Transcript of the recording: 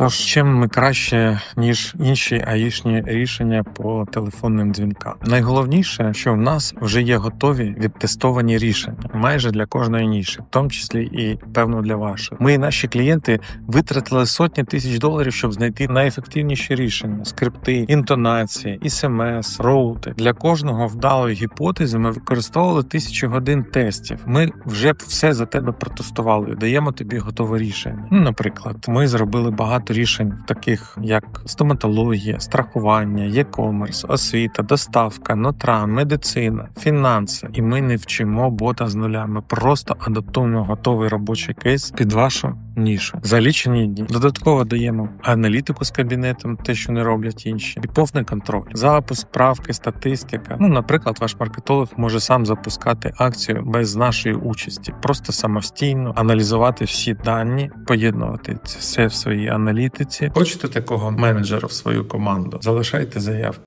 Тож чим ми краще ніж інші аїшні рішення по телефонним дзвінкам? Найголовніше, що в нас вже є готові відтестовані рішення майже для кожної ніші, в тому числі і певно для ваших. Ми і наші клієнти витратили сотні тисяч доларів, щоб знайти найефективніші рішення: скрипти, інтонації, смс, роути. Для кожного вдалої гіпотези ми використовували тисячі годин тестів. Ми вже все за тебе протестували. Даємо тобі готове рішення. Ну, наприклад, ми зробили багато рішень, таких як стоматологія, страхування, e-commerce, освіта, доставка, нотра, медицина, фінанси. І ми не вчимо бота з нуля. Ми просто адаптуємо готовий робочий кейс під вашу нішу за лічені дні. Додатково даємо аналітику з кабінетом, те, що не роблять інші, і повний контроль, запуск, правки, статистика. Ну, наприклад, ваш маркетолог може сам запускати акцію без нашої участі, просто самостійно аналізувати всі дані, поєднувати це все в своїй аналітиці. Хочете такого менеджера в свою команду? Залишайте заявку.